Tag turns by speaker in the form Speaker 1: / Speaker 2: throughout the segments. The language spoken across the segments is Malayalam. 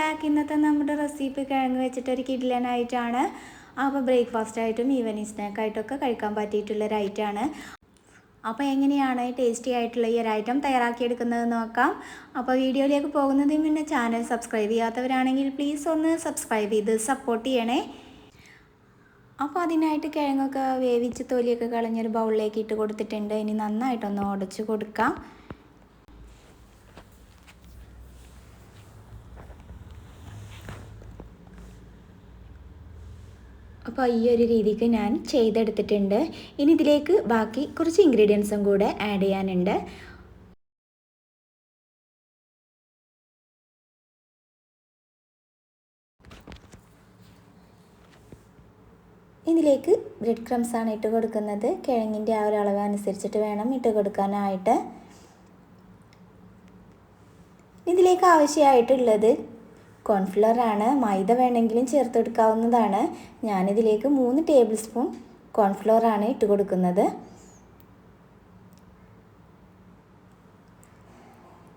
Speaker 1: ബാക്ക് ഇന്നത്തെ നമ്മുടെ റെസിപ്പി കിഴങ്ങ് വെച്ചിട്ട് ഒരു കിഡ്ലനായിട്ടാണ് അപ്പോൾ ബ്രേക്ക്ഫാസ്റ്റ് ആയിട്ടും ഈവനിങ് സ്നാക്കായിട്ടൊക്കെ കഴിക്കാൻ പറ്റിയിട്ടുള്ള ഒരു ഐറ്റമാണ് അപ്പോൾ എങ്ങനെയാണ് ടേസ്റ്റി ആയിട്ടുള്ള ഈ ഒരു ഐറ്റം തയ്യാറാക്കിയെടുക്കുന്നത് നോക്കാം. അപ്പോൾ വീഡിയോയിലേക്ക് പോകുന്നതിന് മുന്നേ ചാനൽ സബ്സ്ക്രൈബ് ചെയ്യാത്തവരാണെങ്കിൽ പ്ലീസ് ഒന്ന് സബ്സ്ക്രൈബ് ചെയ്ത് സപ്പോർട്ട് ചെയ്യണേ. അപ്പോൾ അതിനായിട്ട് കിഴങ്ങൊക്കെ വേവിച്ച് തൊലിയൊക്കെ കളഞ്ഞൊരു ബൗളിലേക്ക് ഇട്ട് കൊടുത്തിട്ടുണ്ട്. ഇനി നന്നായിട്ടൊന്ന് ഉടച്ച് കൊടുക്കാം. അപ്പോൾ ഈ ഒരു രീതിക്ക് ഞാൻ ചെയ്തെടുത്തിട്ടുണ്ട്. ഇനി ഇതിലേക്ക് ബാക്കി കുറച്ച് ഇൻഗ്രീഡിയൻസും കൂടെ ആഡ് ചെയ്യാനുണ്ട്. ഇതിലേക്ക് ബ്രെഡ് ക്രംസ് ആണ് ഇട്ട് കൊടുക്കുന്നത്. കിഴങ്ങിന്റെ ആ ഒരു അളവ് അനുസരിച്ചിട്ട് വേണം ഇട്ട് കൊടുക്കാനായിട്ട്. ഇതിലേക്ക് ആവശ്യമായിട്ടുള്ളത് കോൺഫ്ലവർ ആണ് മൈദ വേണമെങ്കിലും ചേർത്തെടുക്കാവുന്നതാണ്. ഞാനിതിലേക്ക് മൂന്ന് ടേബിൾ സ്പൂൺ കോൺഫ്ലവർ ആണ് ഇട്ട് കൊടുക്കുന്നത്.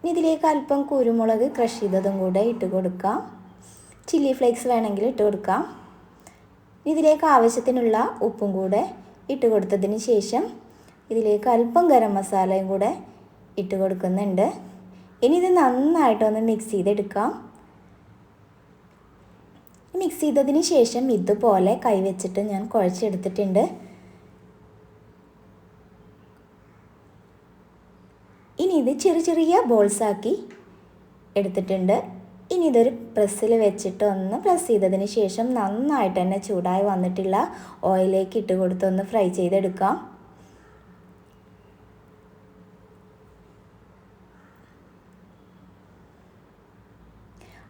Speaker 1: ഇതിലേക്ക് അല്പം കുരുമുളക് ക്രഷ് ചെയ്തതും കൂടെ ഇട്ട് കൊടുക്കാം. ചില്ലി ഫ്ലേക്സ് വേണമെങ്കിൽ ഇട്ട് കൊടുക്കാം. ഇതിലേക്ക് ആവശ്യത്തിനുള്ള ഉപ്പും കൂടെ ഇട്ട് കൊടുത്തതിന് ശേഷം ഇതിലേക്ക് അല്പം ഗരം മസാലയും കൂടെ ഇട്ട് കൊടുക്കുന്നുണ്ട്. ഇനി ഇത് നന്നായിട്ടൊന്ന് മിക്സ് ചെയ്തെടുക്കാം. മിക്സ് ചെയ്തതിന് ശേഷം ഇതുപോലെ കൈവച്ചിട്ട് ഞാൻ കുഴച്ചെടുത്തിട്ടുണ്ട്. ഇനി ഇത് ചെറിയ ചെറിയ ബോൾസാക്കി എടുത്തിട്ടുണ്ട്. ഇനി ഇതൊരു പ്രസ്സിൽ വെച്ചിട്ട് ഒന്ന് പ്രസ് ചെയ്തതിന് ശേഷം നന്നായിട്ട് തന്നെ ചൂടായി വന്നിട്ടുള്ള ഓയിലേക്ക് ഇട്ട് കൊടുത്ത് ഒന്ന് ഫ്രൈ ചെയ്തെടുക്കാം.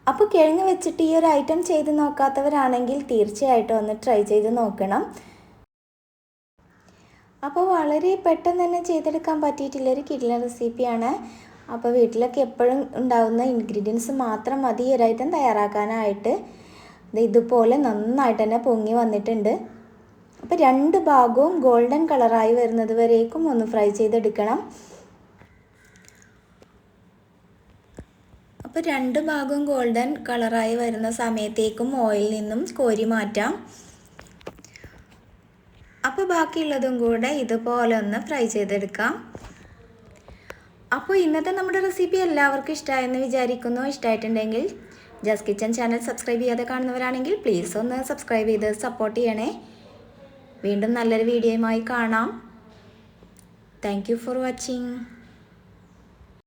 Speaker 1: അപ്പോൾ കിഴങ്ങ് വെച്ചിട്ട് ഈ ഒരു ഐറ്റം ചെയ്ത് നോക്കാത്തവരാണെങ്കിൽ തീർച്ചയായിട്ടും ഒന്ന് ട്രൈ ചെയ്ത് നോക്കണം. അപ്പോൾ വളരെ പെട്ടെന്ന് തന്നെ ചെയ്തെടുക്കാൻ പറ്റിയിട്ടുള്ള ഒരു കിഡ്ല റെസിപ്പിയാണ് അപ്പോൾ വീട്ടിലൊക്കെ എപ്പോഴും ഉണ്ടാകുന്ന ഇൻഗ്രീഡിയൻസ് മാത്രം മതി ഒരു ഐറ്റം തയ്യാറാക്കാനായിട്ട്. ഇതുപോലെ നന്നായിട്ട് തന്നെ പൊങ്ങി വന്നിട്ടുണ്ട്. അപ്പോൾ രണ്ട് ഭാഗവും ഗോൾഡൻ കളറായി വരുന്നത് വരേക്കും ഒന്ന് ഫ്രൈ ചെയ്തെടുക്കണം. അപ്പോൾ രണ്ട് ഭാഗം ഗോൾഡൻ കളറായി വരുന്ന സമയത്തേക്കും ഓയിൽ നിന്നും കോരി മാറ്റാം. അപ്പോൾ ബാക്കിയുള്ളതും കൂടെ ഇതുപോലെ ഒന്ന് ഫ്രൈ ചെയ്തെടുക്കാം. അപ്പോൾ ഇന്നത്തെ നമ്മുടെ റെസിപ്പി എല്ലാവർക്കും ഇഷ്ടമായെന്ന് വിചാരിക്കുന്നു. ഇഷ്ടമായിട്ടുണ്ടെങ്കിൽ ജസ്റ്റ് കിച്ചൺ ചാനൽ സബ്സ്ക്രൈബ് ചെയ്യാതെ കാണുന്നവരാണെങ്കിൽ പ്ലീസ് ഒന്ന് സബ്സ്ക്രൈബ് ചെയ്ത് സപ്പോർട്ട് ചെയ്യണേ. വീണ്ടും നല്ലൊരു വീഡിയോയുമായി കാണാം. Thank for watching